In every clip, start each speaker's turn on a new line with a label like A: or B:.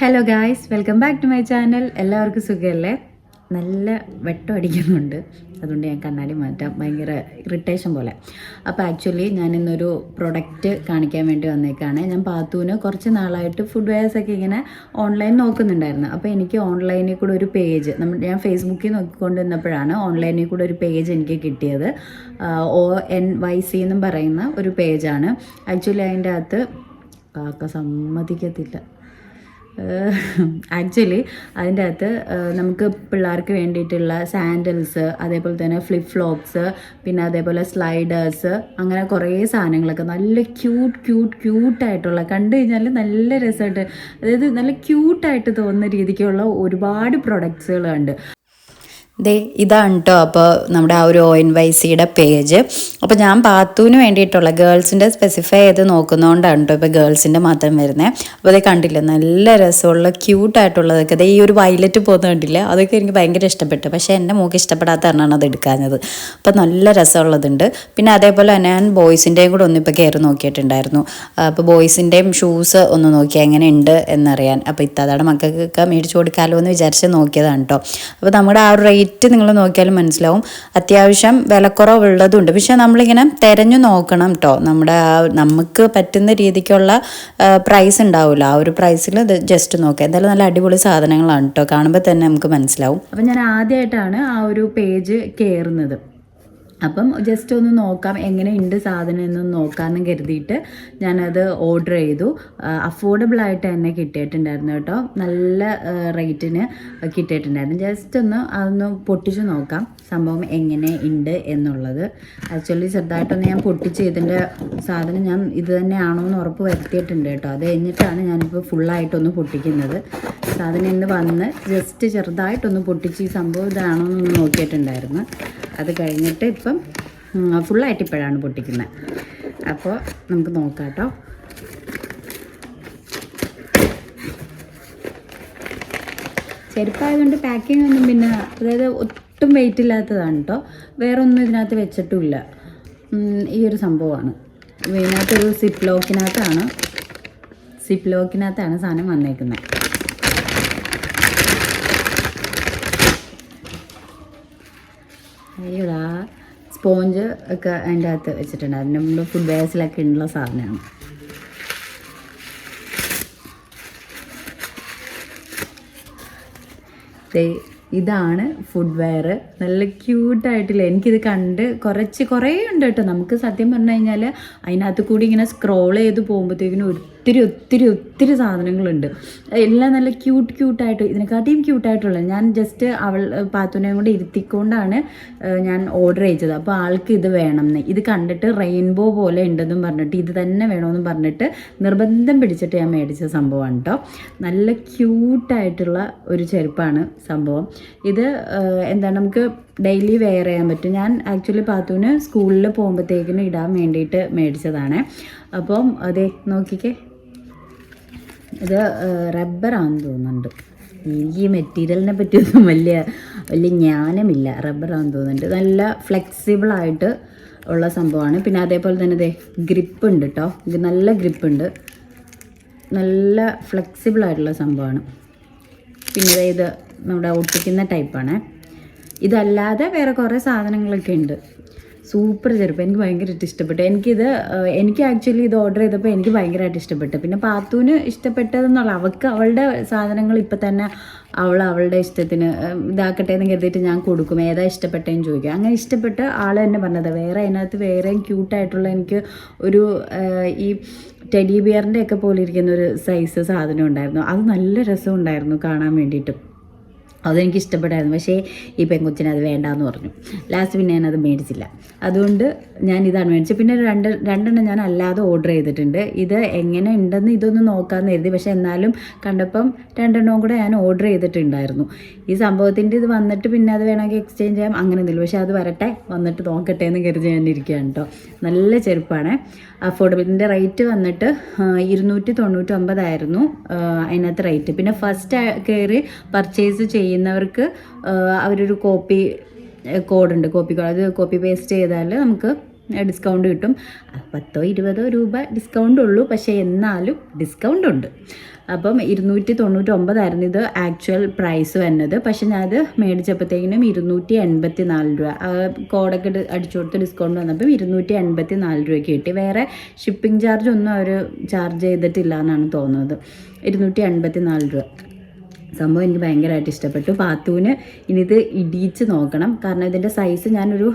A: Hello guys welcome back to my channel എല്ലാവർക്കും സുഖമല്ലേ നല്ല വെട്ടം അടിക്കുന്നുണ്ട്. അതുകൊണ്ട് ഞാൻ കണ്ണാടി മാറ്റാം. ഭയങ്കര ഇറിറ്റേഷൻ പോലെ. അപ്പോൾ ആക്ച്വലി ഞാൻ ഇന്നൊരു പ്രൊഡക്റ്റ് കാണിക്കാൻ വേണ്ടി വന്നേക്കാണ്. ഞാൻ പാത്തൂന് കുറച്ച് നാളായിട്ട് ഫുഡ് വെയേഴ്സൊക്കെ ഇങ്ങനെ ഓൺലൈൻ നോക്കുന്നുണ്ടായിരുന്നു. അപ്പോൾ എനിക്ക് ഓൺലൈനിൽ കൂടെ ഒരു പേജ് നമ്മൾ ഞാൻ ഫേസ്ബുക്കിൽ നോക്കിക്കൊണ്ട് നിന്നപ്പോഴാണ് ഓൺലൈനിൽ കൂടെ ഒരു പേജ് എനിക്ക് കിട്ടിയത്. ഒ എൻ വൈ സി എന്നും പറയുന്ന ഒരു പേജാണ് ആക്ച്വലി അതിന്റെ അകത്ത് കാക്ക സമ്മതിക്കത്തില്ല. ആക്ച്വലി അതിന്റെ അകത്ത് നമുക്ക് പിള്ളേർക്ക് വേണ്ടിയിട്ടുള്ള സാൻഡൽസ് അതേപോലെ തന്നെ ഫ്ലിപ്പ് ഫ്ലോപ്സ് പിന്നെ അതേപോലെ സ്ലൈഡേഴ്സ് അങ്ങനെ കുറേ സാധനങ്ങളൊക്കെ നല്ല ക്യൂട്ട് ക്യൂട്ട് ക്യൂട്ടായിട്ടുള്ള കണ്ടു കഴിഞ്ഞാൽ നല്ല രസമായിട്ട് അതായത് നല്ല ക്യൂട്ടായിട്ട് തോന്നുന്ന രീതിക്കുള്ള ഒരുപാട് പ്രൊഡക്ട്സുകളുണ്ട് ദേ ഇതാണ് കേട്ടോ അപ്പോൾ നമ്മുടെ ആ ഒരു ഒ എൻ വൈ സിയുടെ പേജ് അപ്പോൾ ഞാൻ പാത്തുവിന് വേണ്ടിയിട്ടുള്ള ഗേൾസിന്റെ സ്പെസിഫൈ ചെയ്ത് നോക്കുന്നതുകൊണ്ടാണ് കേട്ടോ ഇപ്പോൾ ഗേൾസിന്റെ മാത്രം വരുന്നത് അപ്പോൾ അതേ കണ്ടില്ല നല്ല രസമുള്ള ക്യൂട്ടായിട്ടുള്ളതൊക്കെ അതേ ഈ ഒരു വയലറ്റ് പോകുന്ന കണ്ടില്ല അതൊക്കെ എനിക്ക് ഭയങ്കര ഇഷ്ടപ്പെട്ടു. പക്ഷേ എന്റെ മൂക്ക് ഇഷ്ടപ്പെടാത്ത കാരണമാണ് അത് എടുക്കാഞ്ഞത്. അപ്പോൾ നല്ല രസമുള്ളതുണ്ട്. പിന്നെ അതേപോലെ തന്നെ ഞാൻ ബോയ്സിന്റെയും കൂടെ ഒന്നിപ്പോൾ കയറി നോക്കിയിട്ടുണ്ടായിരുന്നു. അപ്പോൾ ബോയ്സിന്റെയും ഷൂസ് ഒന്ന് നോക്കിയാൽ എങ്ങനെ ഉണ്ട് എന്നറിയാൻ. അപ്പോൾ ഇത്താതാണ് മക്കൾക്കൊക്കെ മേടിച്ചു കൊടുക്കാമല്ലോ എന്ന് വിചാരിച്ച് നോക്കിയതാണ് കേട്ടോ അപ്പോൾ നമ്മുടെ ആ ഒരു റേറ്റ് നിങ്ങൾ നോക്കിയാലും മനസ്സിലാവും. അത്യാവശ്യം വിലക്കുറവുള്ളതുണ്ട്. പക്ഷെ നമ്മളിങ്ങനെ തിരഞ്ഞു നോക്കണം കേട്ടോ നമ്മുടെ ആ നമുക്ക് പറ്റുന്ന രീതിക്കുള്ള പ്രൈസ് ഉണ്ടാവില്ല ആ ഒരു പ്രൈസിൽ ഇത് ജസ്റ്റ് നോക്കുക. എന്തായാലും നല്ല അടിപൊളി സാധനങ്ങളാണ് കേട്ടോ കാണുമ്പോൾ തന്നെ നമുക്ക് മനസ്സിലാവും. അപ്പം ഞാൻ ആദ്യമായിട്ടാണ് ആ ഒരു പേജ് കയറുന്നത് അപ്പം ജസ്റ്റ് ഒന്ന് നോക്കാം എങ്ങനെ ഉണ്ട് സാധനം എന്ന് നോക്കാമെന്ന് കരുതിയിട്ട് ഞാനത് ഓർഡർ ചെയ്തു. അഫോർഡബിൾ ആയിട്ട് തന്നെ കിട്ടിയിട്ടുണ്ടായിരുന്നു കേട്ടോ. നല്ല റേറ്റിന് കിട്ടിയിട്ടുണ്ടായിരുന്നു. ജസ്റ്റ് ഒന്ന് അതൊന്ന് പൊട്ടിച്ച് നോക്കാം സംഭവം എങ്ങനെ ഉണ്ട് എന്നുള്ളത്. ആക്ച്വലി ചെറുതായിട്ടൊന്ന് ഞാൻ പൊട്ടിച്ച് ഇതിന്റെ സാധനം ഞാൻ ഇത് തന്നെയാണോ എന്ന് ഉറപ്പ് വരുത്തിയിട്ടുണ്ട് കേട്ടോ. അത് കഴിഞ്ഞിട്ടാണ് ഞാനിപ്പോൾ ഫുള്ളായിട്ടൊന്ന് പൊട്ടിക്കുന്നത്. സാധനം ഇന്ന് വന്ന് ജസ്റ്റ് ചെറുതായിട്ടൊന്ന് പൊട്ടിച്ച് ഈ സംഭവം ഇതാണോ എന്നൊന്ന് നോക്കിയിട്ടുണ്ടായിരുന്നു. അത് കഴിഞ്ഞിട്ട് ഇപ്പം ഫുള്ളായിട്ട് ഇപ്പോഴാണ് പൊട്ടിക്കുന്നത് അപ്പോൾ നമുക്ക് നോക്കാം കേട്ടോ ചെരുപ്പായതുകൊണ്ട് പാക്കിംഗ് ഒന്നും പിന്നെ അതായത് ഒട്ടും വെയിറ്റ് ഇല്ലാത്തതാണ് കേട്ടോ വേറെ ഒന്നും ഇതിനകത്ത് വെച്ചിട്ടുമില്ല. ഈ ഒരു സംഭവമാണ്. ഇതിനകത്തൊരു സിപ്പ് ലോക്കിനകത്താണ് സിപ്പ് ലോക്കിനകത്താണ് സാധനം വന്നേക്കുന്നത് അയ്യോടാ. സ്പോഞ്ച് ഒക്കെ അതിന്റെ അകത്ത് വെച്ചിട്ടുണ്ടായിരുന്നു. നമ്മൾ ഫുഡ് ബേസിലൊക്കെ ഉള്ള സാധനമാണ്. ഇതാണ് ഫുഡ് വെയർ നല്ല ക്യൂട്ടായിട്ടില്ല എനിക്കിത് കണ്ട് കുറച്ച് കുറേ ഉണ്ട് കേട്ടോ. നമുക്ക് സത്യം പറഞ്ഞു കഴിഞ്ഞാൽ അതിനകത്ത് കൂടി ഇങ്ങനെ സ്ക്രോൾ ചെയ്ത് പോകുമ്പോഴത്തേക്കിനും ഒത്തിരി ഒത്തിരി ഒത്തിരി സാധനങ്ങളുണ്ട്. എല്ലാം നല്ല ക്യൂട്ട് ക്യൂട്ടായിട്ട് ഇതിനെക്കാട്ടിയും ക്യൂട്ടായിട്ടുള്ളത് ഞാൻ ജസ്റ്റ് അവൾ പാത്തുനെയും കൂടെ ഇരുത്തിക്കൊണ്ടാണ് ഞാൻ ഓർഡർ ചെയ്തത്. അപ്പോൾ ആൾക്ക് ഇത് വേണം എന്ന് ഇത് കണ്ടിട്ട് റെയിൻബോ പോലെ ഉണ്ടെന്നും പറഞ്ഞിട്ട് ഇത് തന്നെ വേണമെന്നും പറഞ്ഞിട്ട് നിർബന്ധം പിടിച്ചിട്ട് ഞാൻ മേടിച്ച സംഭവമാണ് കേട്ടോ നല്ല ക്യൂട്ടായിട്ടുള്ള ഒരു ചെരുപ്പാണ് സംഭവം. ഇത് എന്താ എന്താണ് നമുക്ക് ഡെയിലി വെയർ ചെയ്യാൻ പറ്റും. ഞാൻ ആക്ച്വലി പാത്തുവിന് സ്കൂളിൽ പോകുമ്പോഴത്തേക്കിനും ഇടാൻ വേണ്ടിയിട്ട് മേടിച്ചതാണ്. അപ്പം അതെ നോക്കിക്കേ. ഇത് റബ്ബറാണെന്ന് തോന്നുന്നുണ്ട്. എനിക്ക് ഈ മെറ്റീരിയലിനെ പറ്റിയൊന്നും വലിയ വലിയ ജ്ഞാനമില്ല. റബ്ബറാണെന്ന് തോന്നുന്നുണ്ട്. നല്ല ഫ്ലെക്സിബിളായിട്ട് ഉള്ള സംഭവമാണ്. പിന്നെ അതേപോലെ തന്നെ ഇതേ ഗ്രിപ്പ് ഉണ്ട് കേട്ടോ ഇത് നല്ല ഗ്രിപ്പ് ഉണ്ട് നല്ല ഫ്ലെക്സിബിൾ ആയിട്ടുള്ള സംഭവമാണ്. പിന്നെ ഇത് നമ്മുടെ ഒട്ടിക്കുന്ന ടൈപ്പാണ്. ഇതല്ലാതെ വേറെ കുറേ സാധനങ്ങളൊക്കെ ഉണ്ട്. സൂപ്പർ ചെരുപ്പ്. എനിക്ക് ഭയങ്കരമായിട്ട് ഇഷ്ടപ്പെട്ടു. എനിക്കിത് എനിക്ക് ആക്ച്വലി ഇത് ഓർഡർ ചെയ്തപ്പോൾ എനിക്ക് ഭയങ്കരമായിട്ട് ഇഷ്ടപ്പെട്ടു. പിന്നെ പാത്തൂന് ഇഷ്ടപ്പെട്ടതെന്നുള്ള അവൾക്ക് അവളുടെ സാധനങ്ങൾ ഇപ്പം തന്നെ അവൾ അവളുടെ ഇഷ്ടത്തിന് ഇതാക്കട്ടെ എന്ന് കരുതിയിട്ട് ഞാൻ കൊടുക്കും. ഏതാ ഇഷ്ടപ്പെട്ടതെന്ന് ചോദിക്കും. അങ്ങനെ ഇഷ്ടപ്പെട്ട് ആൾ തന്നെ പറഞ്ഞത്. വേറെ അതിനകത്ത് വേറെയും ക്യൂട്ടായിട്ടുള്ള എനിക്ക് ഒരു ഈ ടെഡി ബിയറിന്റെ ഒക്കെ പോലെ ഇരിക്കുന്ന ഒരു സൈസ് സാധനം ഉണ്ടായിരുന്നു. അത് നല്ല രസം ഉണ്ടായിരുന്നു കാണാൻ വേണ്ടിയിട്ട്. അതെനിക്ക് ഇഷ്ടപ്പെടായിരുന്നു പക്ഷേ ഈ പെങ്കൊച്ചിന് അത് വേണ്ടാന്ന് പറഞ്ഞു. ലാസ്റ്റ് പിന്നെ ഞാനത് മേടിച്ചില്ല. അതുകൊണ്ട് ഞാൻ ഇതാണ് മേടിച്ചത് പിന്നെ രണ്ട് രണ്ടെണ്ണം ഞാൻ അല്ലാതെ ഓർഡർ ചെയ്തിട്ടുണ്ട്. ഇത് എങ്ങനെ ഉണ്ടെന്ന് ഇതൊന്ന് നോക്കാമെന്ന് കരുതി. പക്ഷേ എന്നാലും കണ്ടപ്പം രണ്ടെണ്ണവും കൂടെ ഞാൻ ഓർഡർ ചെയ്തിട്ടുണ്ടായിരുന്നു. ഈ സംഭവത്തിന്റെ ഇത് വന്നിട്ട് പിന്നെ അത് വേണമെങ്കിൽ എക്സ്ചേഞ്ച് ചെയ്യാം. അങ്ങനെ ഒന്നുമില്ല. പക്ഷേ അത് വരട്ടെ. വന്നിട്ട് നോക്കട്ടെ എന്ന് കരുതി ഞാൻ ഇരിക്കുകയാണ് കേട്ടോ. നല്ല ചെരുപ്പാണ്. അഫോർഡബിൾ ഇതിന്റെ റേറ്റ് വന്നിട്ട് ഇരുന്നൂറ്റി തൊണ്ണൂറ്റി ഒമ്പതായിരുന്നു അതിനകത്ത് റേറ്റ് പിന്നെ ഫസ്റ്റ് കയറി പർച്ചേസ് ചെയ്യുന്നവർക്ക് അവരൊരു കോപ്പി കോഡുണ്ട് കോപ്പി കോഡ് അത് കോപ്പി പേസ്റ്റ് ചെയ്താൽ നമുക്ക് ഡിസ്കൗണ്ട് കിട്ടും. പത്തോ ഇരുപതോ രൂപ ഡിസ്കൗണ്ട് ഉള്ളൂ. പക്ഷേ എന്നാലും ഡിസ്കൗണ്ട് ഉണ്ട്. അപ്പം ഇരുന്നൂറ്റി തൊണ്ണൂറ്റൊമ്പതായിരുന്നു ഇത് ആക്ച്വൽ പ്രൈസ് വന്നത് പക്ഷെ ഞാനത് മേടിച്ചപ്പോഴത്തേക്കിനും ഇരുന്നൂറ്റി എൺപത്തി നാല് രൂപ കോഡൊക്കെ അടിച്ചു കൊടുത്ത് ഡിസ്കൗണ്ട് വന്നപ്പം ഇരുന്നൂറ്റി എൺപത്തി നാല് രൂപയ്ക്ക് കിട്ടി. വേറെ ഷിപ്പിംഗ് ചാർജ് ഒന്നും അവർ ചാർജ് ചെയ്തിട്ടില്ല എന്നാണ് തോന്നുന്നത്. ഇരുന്നൂറ്റി എൺപത്തി നാല് രൂപ. സംഭവം എനിക്ക് ഭയങ്കരമായിട്ട് ഇഷ്ടപ്പെട്ടു. പാത്തുവിന് ഇനി ഇത് ഇടിച്ച് നോക്കണം. കാരണം ഇതിന്റെ സൈസ് ഞാനൊരു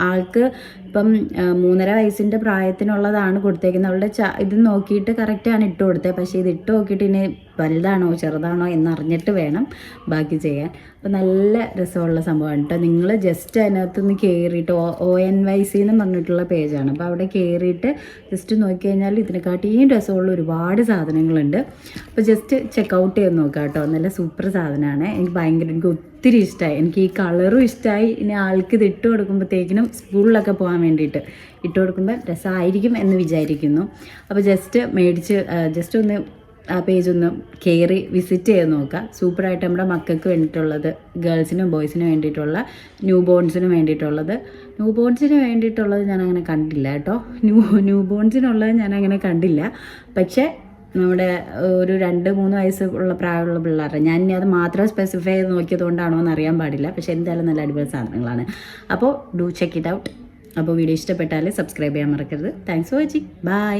A: ആൾക്ക് ഇപ്പം മൂന്നര വയസ്സിന്റെ പ്രായത്തിനുള്ളതാണ് കൊടുത്തേക്കുന്നത്. അവളുടെ ച ഇത് നോക്കിയിട്ട് കറക്റ്റാണ് ഇട്ട് കൊടുത്തത് പക്ഷേ ഇത് ഇട്ട് നോക്കിയിട്ട് ഇനി വലുതാണോ ചെറുതാണോ എന്നറിഞ്ഞിട്ട് വേണം ബാക്കി ചെയ്യാൻ. അപ്പോൾ നല്ല രസമുള്ള സംഭവമാണ് കേട്ടോ. നിങ്ങൾ ജസ്റ്റ് അതിനകത്തുനിന്ന് കയറിയിട്ട് ഒ എൻ വൈ സി എന്ന് പറഞ്ഞിട്ടുള്ള പേജാണ്. അപ്പോൾ അവിടെ കയറിയിട്ട് ജസ്റ്റ് നോക്കി കഴിഞ്ഞാൽ ഇതിനെക്കാട്ടിയും രസമുള്ള ഒരുപാട് സാധനങ്ങളുണ്ട്. അപ്പോൾ ജസ്റ്റ് ചെക്കൗട്ട് ചെയ്ത് നോക്കാം കേട്ടോ. നല്ല സൂപ്പർ സാധനമാണ്. എനിക്ക് ഭയങ്കര എനിക്ക് ഒത്തിരി ഇഷ്ടമായി എനിക്ക് ഈ കളറും ഇഷ്ടമായി ഇനി ആൾക്ക് ഇത് ഇട്ട് കൊടുക്കുമ്പോഴത്തേക്കിനും സ്കൂളിലൊക്കെ പോകാൻ വേണ്ടിയിട്ട് ഇട്ട് കൊടുക്കുമ്പോൾ രസമായിരിക്കും എന്ന് വിചാരിക്കുന്നു. അപ്പോൾ ജസ്റ്റ് മേടിച്ച് ജസ്റ്റ് ഒന്ന് ആ പേജ് ഒന്ന് കയറി വിസിറ്റ് ചെയ്ത് നോക്കുക സൂപ്പറായിട്ട് നമ്മുടെ മക്കൾക്ക് വേണ്ടിയിട്ടുള്ളത് ഗേൾസിനും ബോയ്സിനും വേണ്ടിയിട്ടുള്ള ന്യൂ ബോൺസിനും വേണ്ടിയിട്ടുള്ളത്. ന്യൂ ബോൺസിന് വേണ്ടിയിട്ടുള്ളത് ഞാൻ അങ്ങനെ കണ്ടില്ല കേട്ടോ. ന്യൂ ന്യൂ ബോൺസിനുള്ളത് ഞാൻ അങ്ങനെ കണ്ടില്ല. പക്ഷേ നമ്മുടെ ഒരു രണ്ട് മൂന്ന് വയസ്സ് ഉള്ള പ്രായമുള്ള പിള്ളേരെ ഞാൻ ഇനി അത് മാത്രം സ്പെസിഫൈ ചെയ്ത് നോക്കിയതുകൊണ്ടാണോ എന്ന് അറിയാൻ പാടില്ല. പക്ഷേ എന്തായാലും നല്ല അടിപൊളി സാധനങ്ങളാണ്. അപ്പോൾ ഡു ചെക്ക് ഇറ്റ് ഔട്ട് അപ്പോൾ വീഡിയോ ഇഷ്ടപ്പെട്ടാൽ സബ്സ്ക്രൈബ് ചെയ്യാൻ മറക്കരുത്. Thanks for watching bye